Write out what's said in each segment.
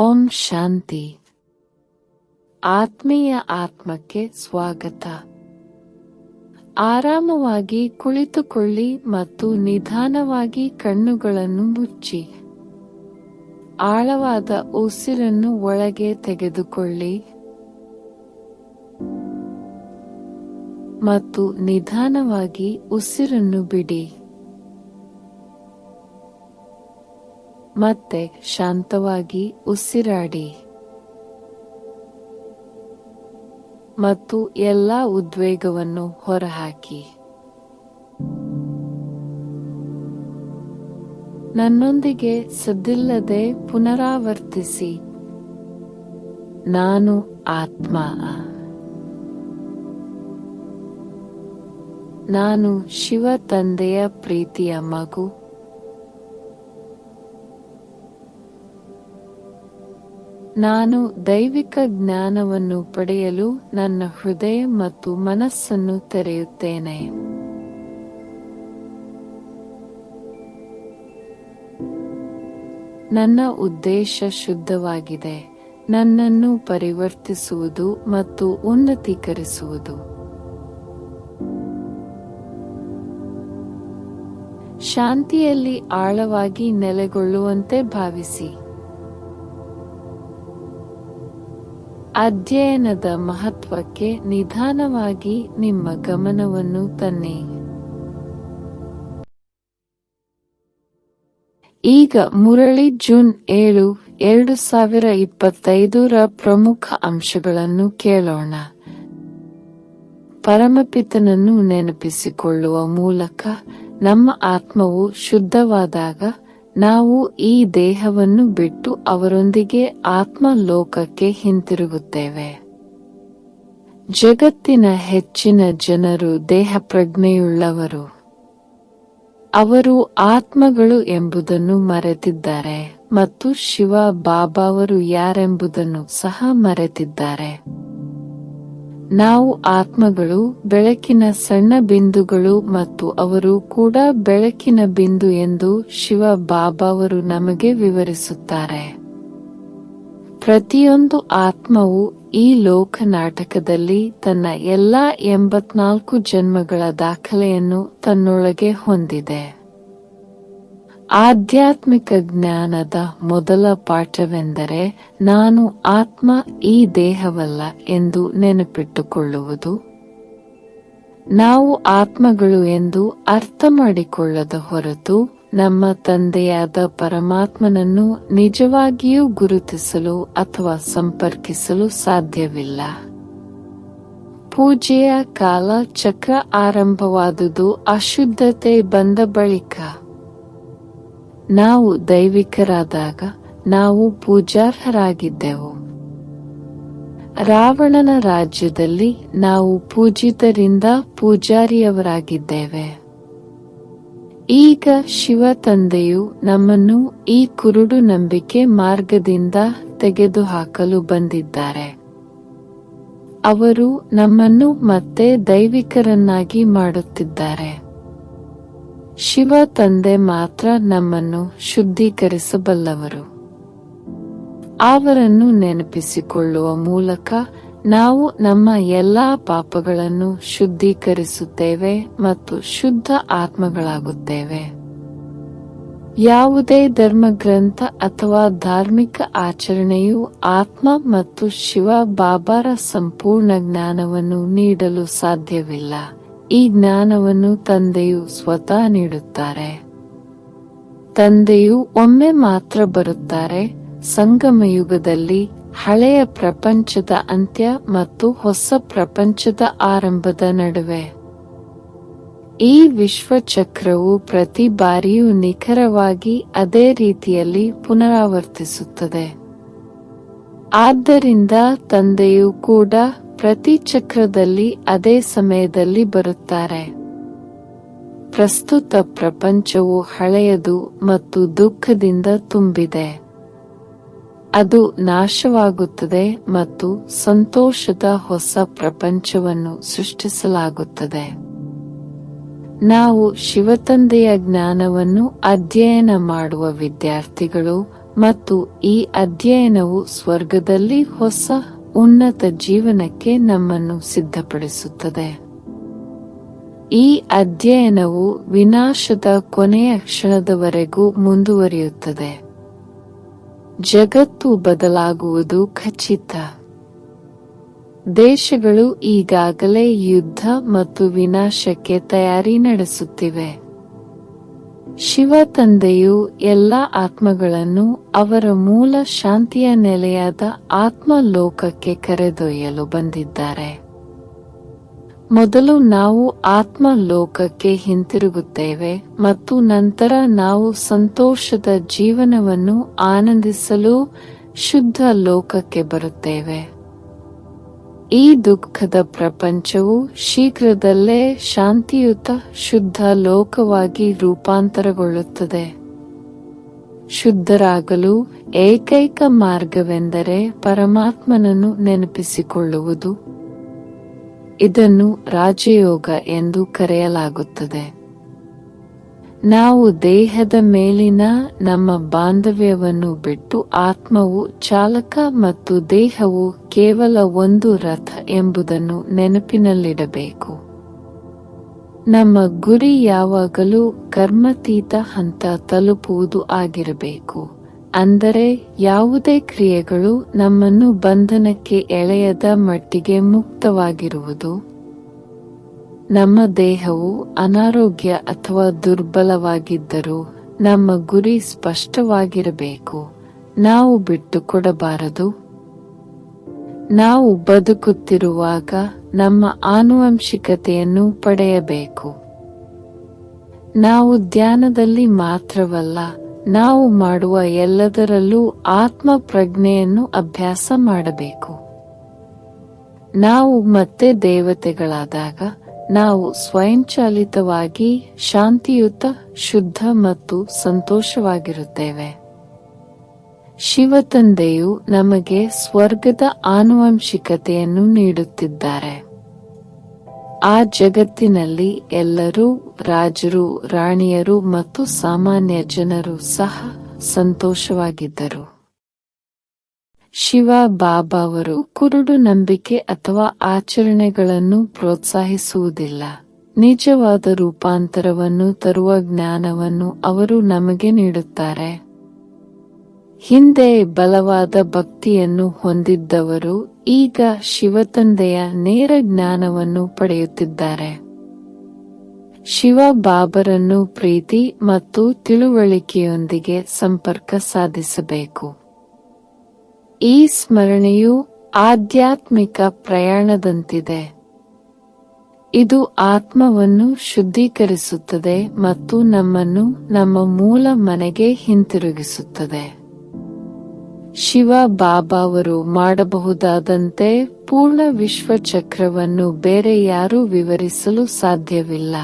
ಓಂ ಶಾಂತಿ. ಆತ್ಮೀಯ ಆತ್ಮಕ್ಕೆ ಸ್ವಾಗತ. ಆರಾಮವಾಗಿ ಕುಳಿತುಕೊಳ್ಳಿ ಮತ್ತು ನಿಧಾನವಾಗಿ ಕಣ್ಣುಗಳನ್ನು ಮುಚ್ಚಿ. ಆಳವಾದ ಉಸಿರನ್ನು ಒಳಗೆ ತೆಗೆದುಕೊಳ್ಳಿ. ಮತ್ತು ನಿಧಾನವಾಗಿ ಉಸಿರನ್ನು ಬಿಡಿ. ಮತ್ತೆ ಶಾಂತವಾಗಿ ಉಸಿರಾಡಿ. ಮತ್ತು ಎಲ್ಲ ಉದ್ವೇಗವನ್ನು ಹೊರಹಾಕಿ. ನನ್ನೊಂದಿಗೆ ಸದ್ದಿಲ್ಲದೆ ಪುನರಾವರ್ತಿಸಿ. ನಾನು ಆತ್ಮ. ನಾನು ಶಿವ ತಂದೆಯ ಪ್ರೀತಿಯ ಮಗು. ನಾನು ದೈವಿಕ ಜ್ಞಾನವನ್ನು ಪಡೆಯಲು ನನ್ನ ಹೃದಯ ಮತ್ತು ಮನಸ್ಸನ್ನು ತೆರೆಯುತ್ತೇನೆ. ನನ್ನ ಉದ್ದೇಶ ಶುದ್ಧವಾಗಿದೆ. ನನ್ನನ್ನು ಪರಿವರ್ತಿಸುವುದು ಮತ್ತು ಉನ್ನತೀಕರಿಸುವುದು. ಶಾಂತಿಯಲ್ಲಿ ಆಳವಾಗಿ ನೆಲೆಗೊಳ್ಳುವಂತೆ ಭಾವಿಸಿ. ಅಧ್ಯಯನದ ಮಹತ್ವಕ್ಕೆ ನಿಧಾನವಾಗಿ ನಿಮ್ಮ ಗಮನವನ್ನು ತನ್ನಿ. ಈಗ ಮುರಳಿ ಜೂನ್ ಏಳು, ಎರಡು ಸಾವಿರ ಇಪ್ಪತ್ತೈದರ ಪ್ರಮುಖ ಅಂಶಗಳನ್ನು ಕೇಳೋಣ. ಪರಮಪಿತನನ್ನು ನೆನಪಿಸಿಕೊಳ್ಳುವ ಮೂಲಕ ನಮ್ಮ ಆತ್ಮವು ಶುದ್ಧವಾದಾಗ ನಾವು ಈ ದೇಹವನ್ನು ಬಿಟ್ಟು ಅವರೊಂದಿಗೆ ಆತ್ಮ ಲೋಕಕ್ಕೆ ಹಿಂತಿರುಗುತ್ತೇವೆ. ಜಗತ್ತಿನ ಹೆಚ್ಚಿನ ಜನರು ದೇಹ ಪ್ರಜ್ಞೆಯುಳ್ಳವರು ಅವರು ಆತ್ಮಗಳು ಎಂಬುದನ್ನು ಮರೆತಿದ್ದಾರೆ ಮತ್ತು ಶಿವ ಬಾಬಾವರು ಯಾರೆಂಬುದನ್ನು ಸಹ ಮರೆತಿದ್ದಾರೆ. ನಾವು ಆತ್ಮಗಳು, ಬೆಳಕಿನ ಸಣ್ಣ ಬಿಂದುಗಳು ಮತ್ತು ಅವರು ಕೂಡ ಬೆಳಕಿನ ಬಿಂದು ಎಂದು ಶಿವ ಬಾಬಾವರು ನಮಗೆ ವಿವರಿಸುತ್ತಾರೆ. ಪ್ರತಿಯೊಂದು ಆತ್ಮವು ಈ ಲೋಕ ನಾಟಕದಲ್ಲಿ ತನ್ನ ಎಲ್ಲಾ ಎಂಬತ್ನಾಲ್ಕು ಜನ್ಮಗಳ ದಾಖಲೆಯನ್ನು ತನ್ನೊಳಗೆ ಹೊಂದಿದೆ. ಆಧ್ಯಾತ್ಮಿಕ ಜ್ಞಾನದ ಮೊದಲ ಪಾಠವೆಂದರೆ ನಾನು ಆತ್ಮ ಈ ದೇಹವಲ್ಲ ಎಂದು ನೆನಪಿಟ್ಟುಕೊಳ್ಳುವುದು. ನಾವು ಆತ್ಮಗಳು ಎಂದು ಅರ್ಥ ಮಾಡಿಕೊಳ್ಳದ ಹೊರತು ನಮ್ಮ ತಂದೆಯಾದ ಪರಮಾತ್ಮನನ್ನು ನಿಜವಾಗಿಯೂ ಗುರುತಿಸಲು ಅಥವಾ ಸಂಪರ್ಕಿಸಲು ಸಾಧ್ಯವಿಲ್ಲ. ಪೂಜೆಯ ಕಾಲ ಚಕ್ರ ಆರಂಭವಾದುದು ಅಶುದ್ಧತೆ ಬಂದ ಬಳಿಕ. ನಾವು ದೈವಿಕರಾದಾಗ ನಾವು ಪೂಜಾರ್ಹರಾಗಿದ್ದೆವು. ರಾವಣನ ರಾಜ್ಯದಲ್ಲಿ ನಾವು ಪೂಜಿತರಿಂದ ಪೂಜಾರಿಯವರಾಗಿದ್ದೇವೆ. ಈಗ ಶಿವ ತಂದೆಯು ನಮ್ಮನ್ನು ಈ ಕುರುಡು ನಂಬಿಕೆ ಮಾರ್ಗದಿಂದ ತೆಗೆದುಹಾಕಲು ಬಂದಿದ್ದಾರೆ. ಅವರು ನಮ್ಮನ್ನು ಮತ್ತೆ ದೈವಿಕರನ್ನಾಗಿ ಮಾಡುತ್ತಿದ್ದಾರೆ. ಶಿವ ತಂದೆ ಮಾತ್ರ ನಮ್ಮನ್ನು ಶುದ್ಧೀಕರಿಸಬಲ್ಲವರು. ಅವರನ್ನು ನೆನಪಿಸಿಕೊಳ್ಳುವ ಮೂಲಕ ನಾವು ನಮ್ಮ ಎಲ್ಲಾ ಪಾಪಗಳನ್ನು ಶುದ್ಧೀಕರಿಸುತ್ತೇವೆ ಮತ್ತು ಶುದ್ಧ ಆತ್ಮಗಳಾಗುತ್ತೇವೆ. ಯಾವುದೇ ಧರ್ಮಗ್ರಂಥ ಅಥವಾ ಧಾರ್ಮಿಕ ಆಚರಣೆಯು ಆತ್ಮ ಮತ್ತು ಶಿವ ಬಾಬಾರ ಸಂಪೂರ್ಣ ಜ್ಞಾನವನ್ನು ನೀಡಲು ಸಾಧ್ಯವಿಲ್ಲ. ಈ ಜ್ಞಾನವನ್ನು ತಂದೆಯು ಸ್ವತಃ ನೀಡುತ್ತಾರೆ. ತಂದೆಯು ಒಮ್ಮೆ ಮಾತ್ರ ಬರುತ್ತಾರೆ. ಸಂಗಮ ಯುಗದಲ್ಲಿ ಹಳೆಯ ಪ್ರಪಂಚದ ಅಂತ್ಯ ಮತ್ತು ಹೊಸ ಪ್ರಪಂಚದ ಆರಂಭದ ನಡುವೆ. ಈ ವಿಶ್ವಚಕ್ರವು ಪ್ರತಿ ಬಾರಿಯೂ ನಿಖರವಾಗಿ ಅದೇ ರೀತಿಯಲ್ಲಿ ಪುನರಾವರ್ತಿಸುತ್ತದೆ. ಆದ್ದರಿಂದ ತಂದೆಯು ಕೂಡ ಪ್ರತಿ ಚಕ್ರದಲ್ಲಿ ಅದೇ ಸಮಯದಲ್ಲಿ ಬರುತ್ತಾರೆ. ಪ್ರಸ್ತುತ ಪ್ರಪಂಚವು ಹಳೆಯದು ಮತ್ತು ದುಃಖದಿಂದ ತುಂಬಿದೆ. ಅದು ನಾಶವಾಗುತ್ತದೆ ಮತ್ತು ಸಂತೋಷದ ಹೊಸ ಪ್ರಪಂಚವನ್ನು ಸೃಷ್ಟಿಸಲಾಗುತ್ತದೆ. ನಾವು ಶಿವತಂದೆಯ ಜ್ಞಾನವನ್ನು ಅಧ್ಯಯನ ಮಾಡುವ ವಿದ್ಯಾರ್ಥಿಗಳು ಮತ್ತು ಈ ಅಧ್ಯಯನವು ಸ್ವರ್ಗದಲ್ಲಿ ಹೊಸ ಉನ್ನತ ಜೀವನಕ್ಕೆ ನಮ್ಮನ್ನು ಸಿದ್ಧಪಡಿಸುತ್ತದೆ. ಈ ಅಧ್ಯಯನವು ವಿನಾಶದ ಕೊನೆಯ ಕ್ಷಣದವರೆಗೂ ಮುಂದುವರಿಯುತ್ತದೆ. ಜಗತ್ತು ಬದಲಾಗುವುದು ಖಚಿತ. ದೇಶಗಳು ಈಗಾಗಲೇ ಯುದ್ಧ ಮತ್ತು ವಿನಾಶಕ್ಕೆ ತಯಾರಿ ನಡೆಸುತ್ತಿವೆ. ಶಿವ ತಂದೆಯು ಎಲ್ಲ ಆತ್ಮಗಳನ್ನು ಅವರ ಮೂಲ ಶಾಂತಿಯ ನೆಲೆಯಾದ ಆತ್ಮ ಲೋಕಕ್ಕೆ ಕರೆದೊಯ್ಯಲು ಬಂದಿದ್ದಾರೆ. ಮೊದಲು ನಾವು ಆತ್ಮ ಲೋಕಕ್ಕೆ ಹಿಂತಿರುಗುತ್ತೇವೆ ಮತ್ತು ನಂತರ ನಾವು ಸಂತೋಷದ ಜೀವನವನ್ನು ಆನಂದಿಸಲು ಶುದ್ಧ ಲೋಕಕ್ಕೆ ಬರುತ್ತೇವೆ. ಈ ದುಃಖದ ಪ್ರಪಂಚವು ಶೀಘ್ರದಲ್ಲೇ ಶಾಂತಿಯುತ, ಶುದ್ಧ ಲೋಕವಾಗಿ ರೂಪಾಂತರಗೊಳ್ಳುತ್ತದೆ. ಶುದ್ಧರಾಗಲು ಏಕೈಕ ಮಾರ್ಗವೆಂದರೆ ಪರಮಾತ್ಮನನ್ನು ನೆನಪಿಸಿಕೊಳ್ಳುವುದು. ಇದನ್ನು ರಾಜಯೋಗ ಎಂದು ಕರೆಯಲಾಗುತ್ತದೆ. ನಾವು ದೇಹದ ಮೇಲಿನ ನಮ್ಮ ಬಾಂಧವ್ಯವನ್ನು ಬಿಟ್ಟು ಆತ್ಮವು ಚಾಲಕ ಮತ್ತು ದೇಹವು ಕೇವಲ ಒಂದು ರಥ ಎಂಬುದನ್ನು ನೆನಪಿನಲ್ಲಿಡಬೇಕು. ನಮ್ಮ ಗುರಿ ಯಾವಾಗಲೂ ಕರ್ಮತೀತ ಹಂತ ತಲುಪುವುದು ಆಗಿರಬೇಕು. ಅಂದರೆ ಯಾವುದೇ ಕ್ರಿಯೆಗಳು ನಮ್ಮನ್ನು ಬಂಧನಕ್ಕೆ ಎಳೆಯದ ಮಟ್ಟಿಗೆ ಮುಕ್ತವಾಗಿರುವುದು. ನಮ್ಮ ದೇಹವು ಅನಾರೋಗ್ಯ ಅಥವಾ ದುರ್ಬಲವಾಗಿದ್ದರೂ ನಮ್ಮ ಗುರಿ ಸ್ಪಷ್ಟವಾಗಿರಬೇಕು. ನಾವು ಬಿಟ್ಟುಕೊಡಬಾರದು. ನಾವು ಬದುಕುತ್ತಿರುವಾಗ ನಮ್ಮ ಆನುವಂಶಿಕತೆಯನ್ನು ಪಡೆಯಬೇಕು. ನಾವು ಧ್ಯಾನದಲ್ಲಿ ಮಾತ್ರವಲ್ಲ, ನಾವು ಮಾಡುವ ಎಲ್ಲದರಲ್ಲೂ ಆತ್ಮ ಪ್ರಜ್ಞೆಯನ್ನು ಅಭ್ಯಾಸ ಮಾಡಬೇಕು. ನಾವು ಮತ್ತೆ ದೇವತೆಗಳಾದಾಗ ನಾವು ಸ್ವಯಂಚಾಲಿತವಾಗಿ ಶಾಂತಿಯುತ, ಶುದ್ಧ ಮತ್ತು ಸಂತೋಷವಾಗಿರುತ್ತೇವೆ. ಶಿವತಂದೆಯು ನಮಗೆ ಸ್ವರ್ಗದ ಆನುವಂಶಿಕತೆಯನ್ನು ನೀಡುತ್ತಿದ್ದಾರೆ. ಆ ಜಗತ್ತಿನಲ್ಲಿ ಎಲ್ಲರೂ ರಾಜರು, ರಾಣಿಯರು ಮತ್ತು ಸಾಮಾನ್ಯ ಜನರು ಸಹ ಸಂತೋಷವಾಗಿದ್ದರು. ಶಿವ ಬಾಬಾ ಅವರು ಕುರುಡು ನಂಬಿಕೆ ಅಥವಾ ಆಚರಣೆಗಳನ್ನು ಪ್ರೋತ್ಸಾಹಿಸುವುದಿಲ್ಲ. ನಿಜವಾದ ರೂಪಾಂತರವನ್ನು ತರುವ ಜ್ಞಾನವನ್ನು ಅವರು ನಮಗೆ ನೀಡುತ್ತಾರೆ. ಹಿಂದೆ ಬಲವಾದ ಭಕ್ತಿಯನ್ನು ಹೊಂದಿದ್ದವರು ಈಗ ಶಿವತಂದೆಯ ನೇರ ಜ್ಞಾನವನ್ನು ಪಡೆಯುತ್ತಿದ್ದಾರೆ. ಶಿವ ಬಾಬರನ್ನು ಪ್ರೀತಿ ಮತ್ತು ತಿಳುವಳಿಕೆಯೊಂದಿಗೆ ಸಂಪರ್ಕ ಸಾಧಿಸಬೇಕು. ಈ ಸ್ಮರಣೆಯು ಆಧ್ಯಾತ್ಮಿಕ ಪ್ರಯಾಣದಂತಿದೆ. ಇದು ಆತ್ಮವನ್ನು ಶುದ್ಧೀಕರಿಸುತ್ತದೆ ಮತ್ತು ನಮ್ಮನ್ನು ನಮ್ಮ ಮೂಲ ಮನೆಗೆ ಹಿಂತಿರುಗಿಸುತ್ತದೆ. ಶಿವ ಬಾಬಾವರು ಮಾಡಬಹುದಾದಂತೆ ಪೂರ್ಣ ವಿಶ್ವ ಚಕ್ರವನ್ನು ಬೇರೆ ಯಾರೂ ವಿವರಿಸಲು ಸಾಧ್ಯವಿಲ್ಲ.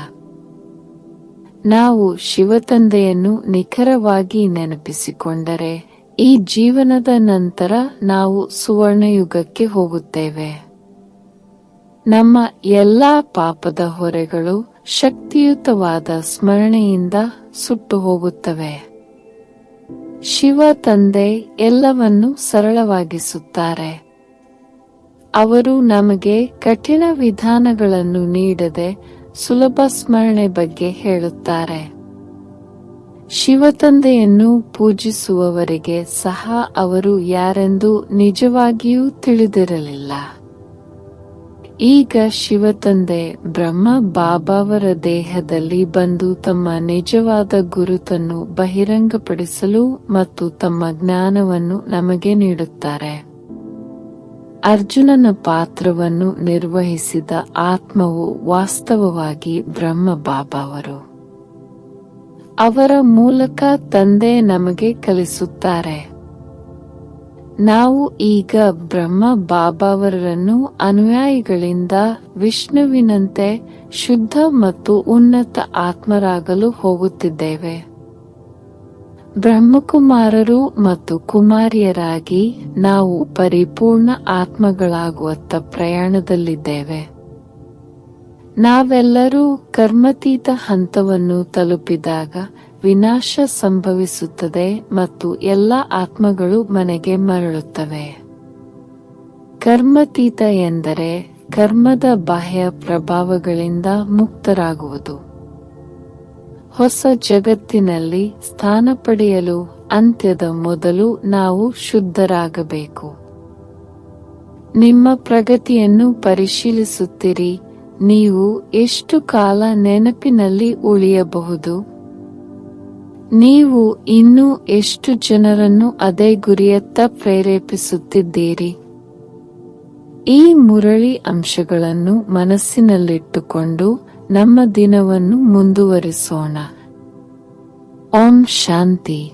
ನಾವು ಶಿವತಂದೆಯನ್ನು ನಿಖರವಾಗಿ ನೆನಪಿಸಿಕೊಂಡರೆ ಈ ಜೀವನದ ನಂತರ ನಾವು ಸುವರ್ಣಯುಗಕ್ಕೆ ಹೋಗುತ್ತೇವೆ. ನಮ್ಮ ಎಲ್ಲಾ ಪಾಪದ ಹೊರೆಗಳು ಶಕ್ತಿಯುತವಾದ ಸ್ಮರಣೆಯಿಂದ ಸುಟ್ಟು ಹೋಗುತ್ತವೆ ಶಿವ ತಂದೆ ಎಲ್ಲವನ್ನು ಸರಳವಾಗಿಸುತ್ತಾರೆ. ಅವರು ನಮಗೆ ಕಠಿಣ ವಿಧಾನಗಳನ್ನು ನೀಡದೆ ಸುಲಭ ಸ್ಮರಣೆ ಬಗ್ಗೆ ಹೇಳುತ್ತಾರೆ. ಶಿವತಂದೆಯನ್ನು ಪೂಜಿಸುವವರಿಗೆ ಸಹ ಅವರು ಯಾರೆಂದು ನಿಜವಾಗಿಯೂ ತಿಳಿದಿರಲಿಲ್ಲ. ಈಗ ಶಿವತಂದೆ ಬ್ರಹ್ಮ ಬಾಬಾವರ ದೇಹದಲ್ಲಿ ಬಂದು ತಮ್ಮ ನಿಜವಾದ ಗುರುತನ್ನು ಬಹಿರಂಗಪಡಿಸಲು ಮತ್ತು ತಮ್ಮ ಜ್ಞಾನವನ್ನು ನಮಗೆ ನೀಡುತ್ತಾರೆ. ಅರ್ಜುನನ ಪಾತ್ರವನ್ನು ನಿರ್ವಹಿಸಿದ ಆತ್ಮವು ವಾಸ್ತವವಾಗಿ ಬ್ರಹ್ಮ ಬಾಬಾವರು. ಅವರ ಮೂಲಕ ತಂದೆ ನಮಗೆ ಕಲಿಸುತ್ತಾರೆ. ನಾವು ಈಗ ಬ್ರಹ್ಮ ಬಾಬಾವರನ್ನು ಅನುಯಾಯಿಗಳಿಂದ ವಿಷ್ಣುವಿನಂತೆ ಶುದ್ಧ ಮತ್ತು ಉನ್ನತ ಆತ್ಮರಾಗಲು ಹೋಗುತ್ತಿದ್ದೇವೆ. ಬ್ರಹ್ಮಕುಮಾರರು ಮತ್ತು ಕುಮಾರಿಯರಾಗಿ ನಾವು ಪರಿಪೂರ್ಣ ಆತ್ಮಗಳಾಗುವತ್ತ ಪ್ರಯಾಣದಲ್ಲಿದ್ದೇವೆ. ನಾವೆಲ್ಲರೂ ಕರ್ಮತೀತ ಹಂತವನ್ನು ತಲುಪಿದಾಗ ವಿನಾಶ ಸಂಭವಿಸುತ್ತದೆ ಮತ್ತು ಎಲ್ಲ ಆತ್ಮಗಳು ಮನೆಗೆ ಮರಳುತ್ತವೆ. ಕರ್ಮತೀತ ಎಂದರೆ ಕರ್ಮದ ಬಾಹ್ಯ ಪ್ರಭಾವಗಳಿಂದ ಮುಕ್ತರಾಗುವುದು. ಹೊಸ ಜಗತ್ತಿನಲ್ಲಿ ಸ್ಥಾನ ಪಡೆಯಲು ಅಂತ್ಯದ ಮೊದಲು ನಾವು ಶುದ್ಧರಾಗಬೇಕು. ನಿಮ್ಮ ಪ್ರಗತಿಯನ್ನು ಪರಿಶೀಲಿಸುತ್ತಿರಿ ನೀವು ಎಷ್ಟು ಕಾಲ ನೆನಪಿನಲ್ಲಿ ಉಳಿಯಬಹುದು? ನೀವು ಇನ್ನೂ ಎಷ್ಟು ಜನರನ್ನು ಅದೇ ಗುರಿಯತ್ತ ಪ್ರೇರೇಪಿಸುತ್ತಿದ್ದೀರಿ? ಈ ಮುರಳಿ ಅಂಶಗಳನ್ನು ಮನಸ್ಸಿನಲ್ಲಿಟ್ಟುಕೊಂಡು ನಮ್ಮ ದಿನವನ್ನು ಮುಂದುವರಿಸೋಣ. ಓಂ ಶಾಂತಿ.